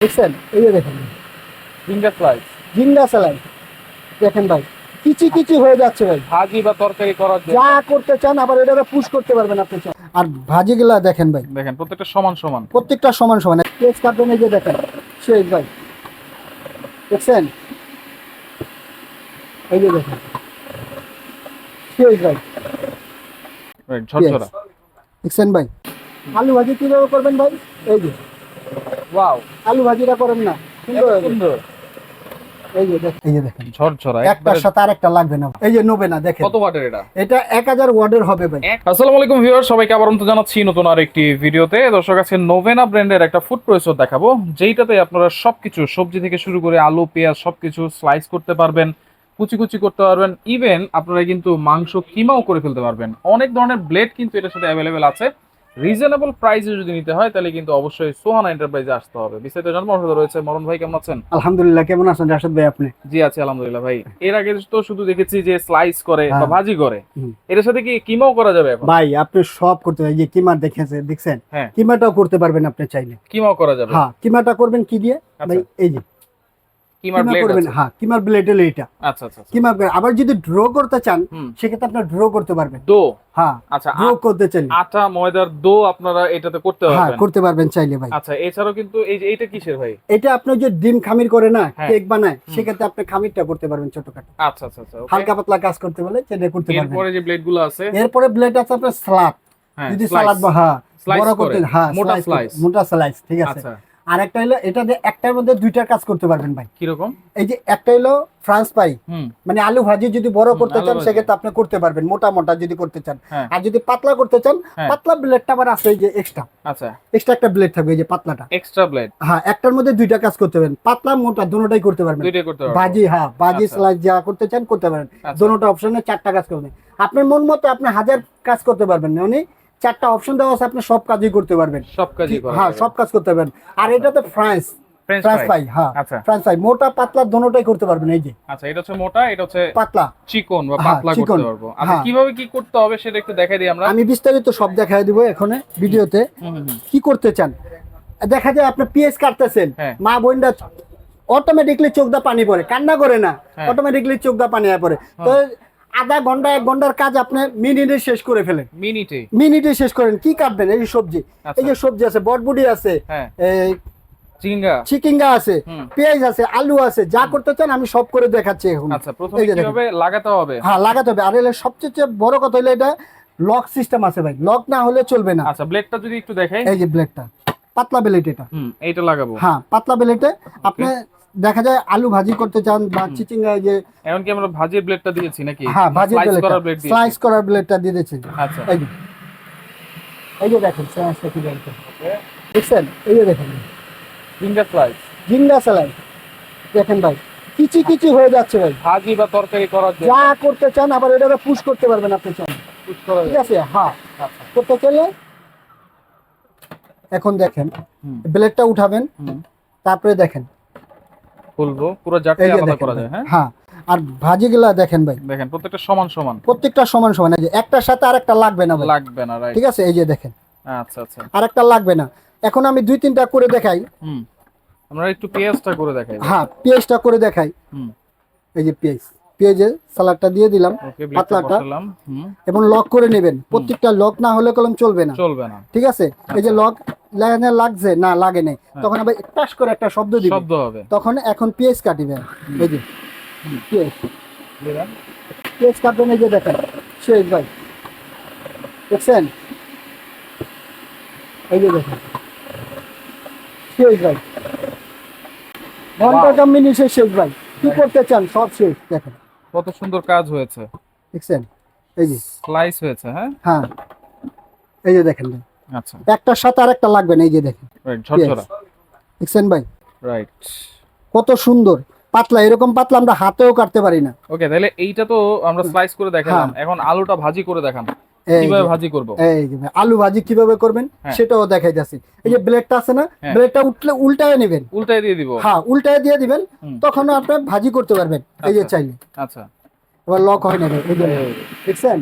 দেখছেন? এই যে দেখেন। ফিঙ্গার স্লাইস জিঙ্গা স্যালাড দেখেন ভাই কিচি কিচি হয়ে যাচ্ছে ভাই। ভাজি বা তরকারি করার জন্য। যা করতে চান আবার এটা পুশ করতে পারবেন আপনি। চান। আর ভাজিগুলা দেখেন ভাই। দেখেন প্রত্যেকটা সমান সমান। প্রত্যেকটা সমান সমান। প্লেস কাটবেন এই যে দেখেন শেষ ভাই। দেখছেন? এই যে দেখেন। শেষ ভাই। ঝরঝরা। দেখছেন ভাই? আলু ভাজি কীভাবে করবেন ভাই? এই যে। ওয়াও আলু ভাজিটা করেন না। সুন্দর সুন্দর। এই যে এই যে দেখেন। ঝরঝরা একটার সাথে আরেকটা লাগবে না। এই যে নোবে না দেখেন। কত ওয়াটের এটা? এটা এক হাজার হবে ভাই। আসসালামু আলাইকুম ভিউয়ার সবাইকে আবার তো জানাচ্ছি নতুন আর একটি ভিডিওতে। দর্শক আছে নোভেনা ব্র্যান্ডের একটা ফুড প্রসেসর দেখাবো যেইটাতে আপনারা সবকিছু সবজি থেকে শুরু করে আলু পেঁয়াজ সবকিছু স্লাইস করতে পারবেন কুচি কুচি করতে পারবেন ইভেন আপনারা কিন্তু মাংস কিমাও করে ফেলতে পারবেন। অনেক ধরনের ব্লেড কিন্তু এটার সাথে অ্যাভেলেবেল আছে। রিজনেবল প্রাইসে যদি নিতে হয় তাহলে কিন্তু অবশ্যই সোহানা এন্টারপ্রাইজে আসতে হবে। বিস্তারিত জানব আমার রয়েছে মরণ ভাই কেমন আছেন? আলহামদুলিল্লাহ কেমন আছেন? রাশেদ ভাই আপনি? জি আছি আলহামদুলিল্লাহ ভাই। এর আগে তো শুধু দেখেছি যে স্লাইস করে বা হ্যাঁ। ভাজি করে। এটার সাথে কি কিমাও করা যাবে এখন? ভাই আপনি সব করতে পারেন যে কিমার দেখেছে দেখছেন? হ্যাঁ। কিমাটাও করতে পারবেন আপনি চাইলে। কিমাও করা যাবে? হ্যাঁ কিমাটা করবেন কি দিয়ে? ভাই এই যে কিমার ব্লেড করবেন? হ্যাঁ কিমার ব্লেড হলো এটা। আচ্ছা আচ্ছা আচ্ছা। কিমা করে- আবার যদি ড্র করতে চান সেক্ষেত্রে আপনার ড্র করতে পারবেন। দো? হ্যাঁ আচ্ছা ড্র করতে চাইলে। আটা ময়দার দো আপনারা এটাতে করতে হ্যাঁ করতে পারবেন চাইলে ভাই। আচ্ছা এছাড়াও কিন্তু এই যে এইটা কিসের ভাই? এটা আপনি যে ডিম খামির করে না হ্যাঁ। কেক বানায় সেক্ষেত্রে আপনি খামিরটা করতে পারবেন ছোটখাটো। আচ্ছা আচ্ছা আচ্ছা হালকা পাতলা কাজ করতে বলে সেটা করতে পারবেন। এরপরে যে ব্লেড আছে? এরপরে ব্লেড আছে আপনার সালাদ হ্যাঁ যদি slice। সালাদ বা হ্যাঁ বড় করতে হ্যাঁ মোটা slice। মোটা স্লাইস ঠিক আছে? আচ্ছা। আর একটা হলো এটা দিয়ে একটার মধ্যে দুইটার কাজ করতে পারবেন ভাই। কীরকম? এই যে একটা হলো ফ্রান্স পাই মানে আলু ভাজি যদি বড় করতে চান সেক্ষেত্রে আপনি করতে পারবেন মোটা মোটা যদি করতে চান। হ্যাঁ। আর যদি পাতলা করতে চান হ্যাঁ। পাতলা ব্লেডটা আবার আছে এই যে এক্সট্রা আচ্ছা। এক্সট্রা একটা ব্লেড থাকবে এই যে পাতলাটা। এক্সট্রা ব্লেড হ্যাঁ একটার মধ্যে দুইটা কাজ করতে পারবেন পাতলা মোটা দুটোটাই করতে পারবেন। দুইটাই করতে পারব ভাজি হ্যাঁ ভাজি আচ্ছা। স্লাইস যা করতে চান করতে পারেন আচ্ছা। দুটোটা অপশনে চারটা কাজ করবেন। আপনার মন মতো আপনি হাজার কাজ করতে পারবেন মানে চারটা অপশন দেওয়া আছে আপনি সব কাজই করতে পারবেন। সব কাজই হ্যাঁ সব কাজ করতে পারবেন। আর এটাতে ফ্রান্স ফ্রেঞ্চ ফ্রান্স ফ্রাই হ্যাঁ আচ্ছা। ফ্রান্স ফ্রাই মোটা পাতলা দুটোটাই করতে পারবেন এই যে। আচ্ছা এটা হচ্ছে মোটা এটা হচ্ছে পাতলা। চিকন বা হ্যাঁ, পাতলা করতে পারব। আচ্ছা হ্যাঁ। কীভাবে কি করতে হবে সেটা একটু দেখাই দিই আমরা। আমি বিস্তারিত সব দেখাই দিব এখানে ভিডিওতে। কি করতে চান? দেখা যায় আপনি পিএস কাটতেছেন হ্যাঁ। মা বোনরা অটোমেটিকলি চোখ দা পানি পড়ে কান্না করে না। অটোমেটিকলি চোখ দা পানি পড়ে তো আধা ঘণ্টা এক ঘণ্টার কাজ আপনি মিনিটে শেষ করে ফেলেন। মিনিটে। মিনিটে শেষ করেন। কি কাটবেন? এই সবজি। আচ্ছা। এই যে সবজি আছে বটবুটি আছে হ্যাঁ। চিকিঙ্গা আছে পেঁয়াজ আছে আলু আছে যা করতে চান আমি সব করে দেখাচ্ছি এখন। আচ্ছা প্রথমে দেখেন। কীভাবে লাগাতে হবে? হ্যাঁ লাগাতে হবে। আর এলে সবচেয়ে বড় কথা হলো এটা লক সিস্টেম আছে ভাই। লক না হলে চলবে না। আচ্ছা ব্লেডটা যদি একটু দেখাই। এই যে ব্লেডটা পাতলা ব্লেড এটা। হুম এইটা লাগাবো। হ্যাঁ পাতলা ব্লেডে আপনি দেখা যায় আলু ভাজি করতে চান বা চিচিঙ্গা যে এমনকি আমরা ভাজির ব্লেডটা দিয়েছি নাকি? হ্যাঁ ভাজি Slice ব্লেডটা ব্লেড স্লাইস করার ব্লেডটা দিয়ে দিয়েছে। আচ্ছা। এই যে। এই যে দেখেন স্লাইসটা কি দেখেন দেখছেন? এই যে দেখেন। ফিঙ্গার স্লাইস জিঙ্গা স্লাইস দেখেন ভাই কিচি কিচি হয়ে যাচ্ছে ভাই। ভাজি বা তরকারি করার জন্য। যা করতে চান আবার এটাকে পুশ করতে পারবেন আপনি চান। পুশ করা ঠিক আছে? হ্যাঁ। আচ্ছা। করতে চাইলে এখন দেখেন ব্লেডটা উঠাবেন। তারপরে দেখেন খুলবো পুরো যে আলাদা করা যায় হ্যাঁ? হ্যাঁ আর ভাজিগুলা দেখেন ভাই। দেখেন প্রত্যেকটা সমান সমান। প্রত্যেকটা সমান সমান এই যে একটার সাথে আরেকটা লাগবে না লাগবে না রাইট ঠিক আছে এই যে দেখেন। আচ্ছা আচ্ছা। আরেকটা লাগবে না। এখন আমি দুই তিনটা করে দেখাই। হুম। আমরা একটু পেঁয়াজটা করে দেখাই। হ্যাঁ পেঁয়াজটা করে দেখাই। হুম। এই যে পেঁয়াজ। পেঁয়াজের সালাডটা দিয়ে দিলাম পাতলাটা। এবং লক করে নেবেন। প্রত্যেকটা লক না হলে কলম চলবে না। চলবে না। ঠিক আছে? এই যে লক লাগানো লাগছে না লাগে নাই। তখন আবার টাস করে একটা শব্দ দিবেন শব্দ হবে। তখন এখন পেঁয়াজ কাটিবেন এই যে কাটবেন এই যে দেখেন শেষ ভাই। দেখছেন? এই যে দেখেন। শেষ ভাই। ঘণ্টা কম মিনিটে শেষ ভাই। কি করতে চান? সব শেষ দেখেন। কত সুন্দর কাজ হয়েছে। দেখছেন? এই যে। স্লাইস হয়েছে হ্যাঁ? হ্যাঁ। এই যে দেখেন একটার সাথে আরেকটা লাগবে না এই যে দেখেন। দেখছেন ভাই? রাইট কত সুন্দর। পাতলা এরকম পাতলা আমরা হাতেও কাটতে পারি না। ওকে তাহলে এইটা তো আমরা স্লাইস করে দেখালাম। এখন আলুটা ভাজি করে দেখান। কীভাবে ভাজি করব? এই যে আলু ভাজি কীভাবে করবেন হ্যাঁ। সেটাও দেখাই যাচ্ছে। এই যে ব্লেডটা আছে না হ্যাঁ। ব্লেডটা উঠলে উল্টায় নেবেন। উল্টাই দিয়ে দিব। হ্যাঁ উল্টায় দিয়ে দিবেন তখন আপনি ভাজি করতে পারবেন এই যে আচ্ছা। চাইলে। আচ্ছা। এবার লক হয় না দেখছেন?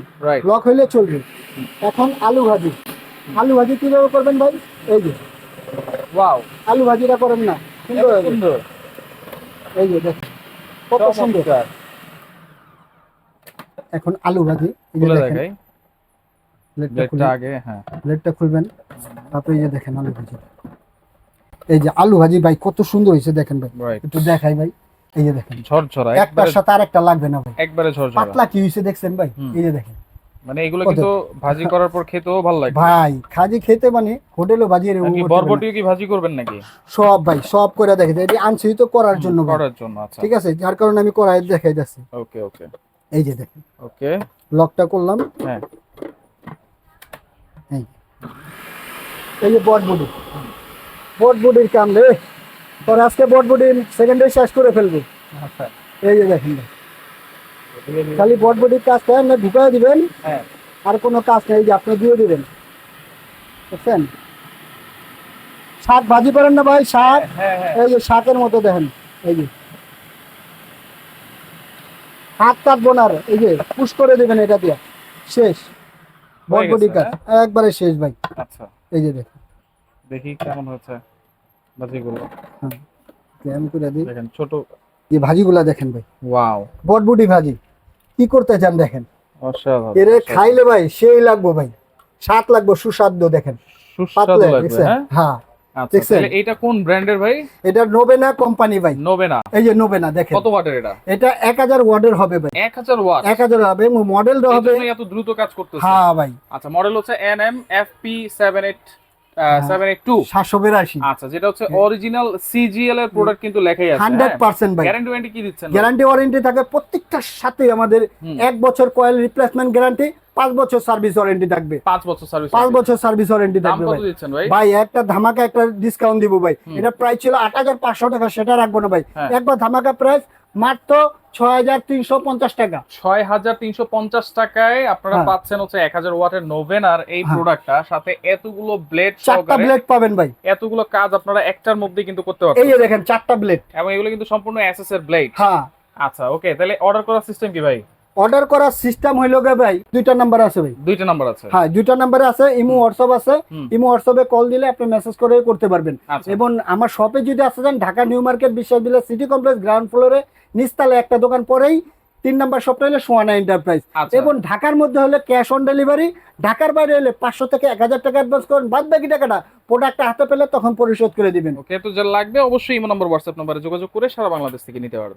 লক হইলে চলবে। এখন আলু ভাজি। আলু ভাজি কীভাবে করবেন ভাই? এই যে। ওয়াও। আলু ভাজিটা করেন না। সুন্দর সুন্দর। এই যে কত সুন্দর। এখন আলু ভাজি খুলে দেখাই। প্লেটটা প্লেটটা আগে হ্যাঁ। প্লেটটা খুলবেন। তারপরে এই যে দেখেন আলু ভাজি। এই যে আলু ভাজি ভাই কত সুন্দর হয়েছে দেখেন ভাই। একটু দেখাই ভাই। এই যে দেখেন। ঝরঝরা সাথে আরেকটা লাগবে না ভাই। একবারে ঝরঝরা। পাতলা কি হয়েছে দেখছেন ভাই? এই যে দেখেন। মানে এগুলো কিন্তু ভাজি করার পর খেতেও ভালো লাগে ভাই খাজি খেতে মানে হোটেলে ভাজি বরবটিও কি ভাজি করবেন নাকি? সব ভাই সব করে দেখে এটি আনছি তো করার জন্য করার জন্য আচ্ছা। ঠিক আছে যার কারণে আমি করাই দেখাই যাচ্ছি ওকে ওকে। এই যে দেখেন। ওকে। লকটা করলাম। হ্যাঁ। এই এই যে কাম রে তোর আজকে বট সেকেন্ডে শেষ করে ফেলব। আচ্ছা। এই যে দেখেন। খালি বট বডির কাজটা আপনি ঢুকাই দিবেন। হ্যাঁ। আর কোনো কাজ নেই যে আপনি দিয়ে দিবেন। বুঝছেন শাক ভাজি করেন না ভাই শাক। হ্যাঁ হ্যাঁ। এই যে শাকের মতো দেখেন এই যে। হাত কাটবো না এই যে পুশ করে দিবেন এটা দিয়ে। শেষ। হয়ে বটবডি কাজ একবারে শেষ ভাই। আচ্ছা। এই যে দেখেন। দেখি কেমন হচ্ছে ভাজিগুলো। আমি করে দিই। দেখেন ছোট। যে ভাজিগুলা দেখেন ভাই। ওয়াও। বটবুটি ভাজি। কি করতে চান দেখেন? এর খাইলে ভাই সেই লাগবো ভাই। সাত লাগবো সুস্বাদ্য দেখেন। হ্যাঁ? হ্যাঁ আচ্ছা, এটা কোন ব্র্যান্ডের ভাই? এটা নোবেনা কোম্পানি ভাই। নোবেনা। এই যে নোবেনা কত এটা? হবে ভাই। হবে হবে এত দ্রুত কাজ হ্যাঁ ভাই। আচ্ছা মডেল হচ্ছে NMFP78 আচ্ছা যেটা হচ্ছে অরিজিনাল সিজিএল এর প্রোডাক্ট কিন্তু লেখাই আছে হান্ড্রেড পার্সেন্ট ভাই। গ্যারান্টি ওয়ারেন্টি কি দিচ্ছেন গ্যারান্টি ওয়ারেন্টি থাকে প্রত্যেকটার সাথে আমাদের এক বছর কয়েল রিপ্লেসমেন্ট গ্যারান্টি পাঁচ বছর সার্ভিস ওয়ারেন্টি থাকবে। পাঁচ বছর সার্ভিস পাঁচ বছর সার্ভিস ওয়ারেন্টি থাকবে ভাই। ভাই? একটা ধামাকা একটা ডিসকাউন্ট দিব ভাই। এটা প্রাইস ছিল আট হাজার পাঁচশো টাকা সেটা রাখব না ভাই। হ্যাঁ। একবার ধামাকা প্রাইস মাত্র ছয় হাজার তিনশো পঞ্চাশ টাকা। ছয় হাজার তিনশো পঞ্চাশ টাকায় আপনারা হ্যাঁ। পাচ্ছেন হচ্ছে এক হাজার ওয়াটের নোভেনার এই হ্যাঁ। প্রোডাক্টটা সাথে এতগুলো ব্লেড চারটা ব্লেড পাবেন ভাই। এতগুলো কাজ আপনারা একটার মধ্যে কিন্তু করতে পারবেন এই দেখেন চারটা ব্লেড এবং এগুলো কিন্তু সম্পূর্ণ এর ব্লেড হ্যাঁ। আচ্ছা ওকে তাহলে অর্ডার করার সিস্টেম কি ভাই? অর্ডার করার সিস্টেম হইল গে ভাই দুইটা নাম্বার আছে ভাই। দুইটা নাম্বার আছে। হ্যাঁ দুইটা নাম্বারে আছে ইমো হোয়াটসঅ্যাপ আছে। ইমো হোয়াটসঅ্যাপে কল দিলে আপনি মেসেজ করে করতে পারবেন। আচ্ছা। এবং আমার শপে যদি আসতে চান ঢাকা নিউ মার্কেট বিশ্ববিদ্যালয় সিটি কমপ্লেক্স গ্রাউন্ড ফ্লোরে নিচতলা একটা দোকান পরেই তিন নাম্বার শপটা হলে সোয়ানা এন্টারপ্রাইজ আচ্ছা। এবং ঢাকার মধ্যে হলে ক্যাশ অন ডেলিভারি ঢাকার বাইরে হলে পাঁচশো থেকে এক হাজার টাকা অ্যাডভান্স করেন। বাদ বাকি টাকাটা প্রোডাক্টটা হাতে পেলে তখন পরিশোধ করে দিবেন। ওকে তো যা লাগবে অবশ্যই ইমো নম্বর হোয়াটসঅ্যাপ নম্বরে যোগাযোগ করে সারা বাংলাদেশ থেকে নিতে পারবে